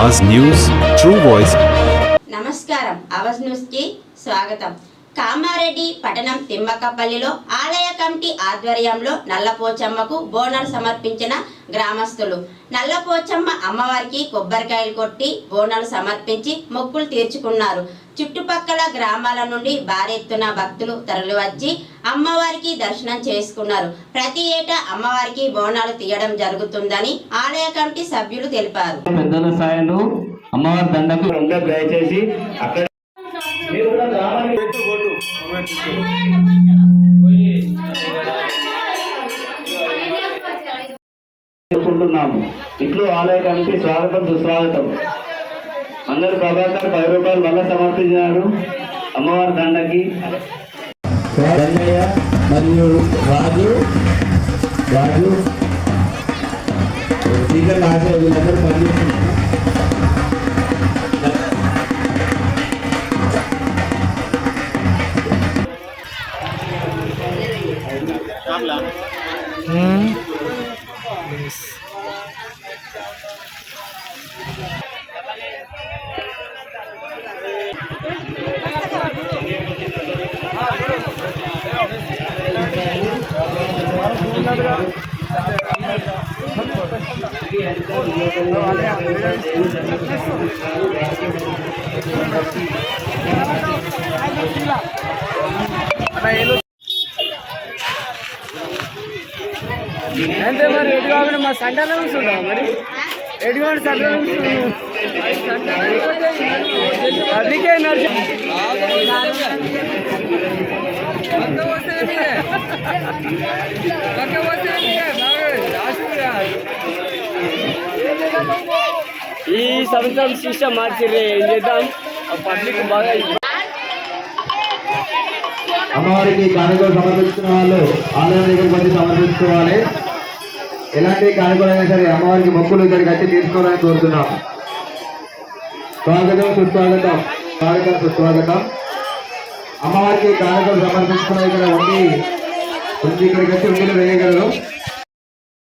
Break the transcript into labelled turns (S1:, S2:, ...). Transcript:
S1: అవాజ్ news true voice
S2: నమస్కారం అవాజ్ న్యూస్కి స్వాగతం కామారెడ్డి పట్టణం తిమ్మకపల్లిలో ఆలయ కమిటీ ఆధ్వర్యంలో నల్లపోచమ్మకు బోనాలు సమర్పించిన గ్రామస్తులు. నల్లపోచమ్మ అమ్మవారికి కొబ్బరికాయలు కొట్టి బోనాలు సమర్పించి మొక్కులు తీర్చుకున్నారు. చుట్టుపక్కల గ్రామాల నుండి భారీ ఎత్తున భక్తులు తరలివచ్చి అమ్మవారికి దర్శనం చేసుకున్నారు. ప్రతి ఏటా అమ్మవారికి బోనాలు తీయడం జరుగుతుందని ఆలయ కమిటీ సభ్యులు తెలిపారు.
S3: పెద్దల సాయంలో అమ్మవారి దండకు దయచేసి అక్కడ ఇట్లు ఆలయ కమిటీ స్వాగతం సుస్వాగతం. అందరు ప్రభాకర్ పది రూపాయలు మళ్ళా సమర్పించినారు అమ్మవారి దండకి.
S4: మరియు రాజు. రాజు. స్పీకర్ ఆశయ వీళ్ళందరూ పనిచేస్తున్నారు. lang lang. Hmm. Yes.
S5: Ada అంటే మరి ఎటు కాకుండా మా సంటాలో కూర్చుంటాం మరి? ఎటు కాకుండా సంటాలో అందుకే ఈ సంవత్సరం సిస్టమ్ మార్చిర్రే ఏం చేద్దాం? పబ్లిక్ బాగా
S4: అమ్మవారికి కానుకలు సమర్పించిన వాళ్ళు ఆలయం దగ్గరికి వచ్చి సమర్పించుకోవాలి. ఎలాంటి కానుకలైనా సరే అమ్మవారికి మొక్కులు ఇక్కడికి వచ్చి తీసుకోవాలని కోరుతున్నాం. స్వాగతం సుస్వాగతం. స్వాగతం సుస్వాగతం. అమ్మవారికి కానుకలు సమర్పించుకున్న ఇక్కడ ఉండి ఇక్కడికి వచ్చి ఉండిలో వేయగలరు.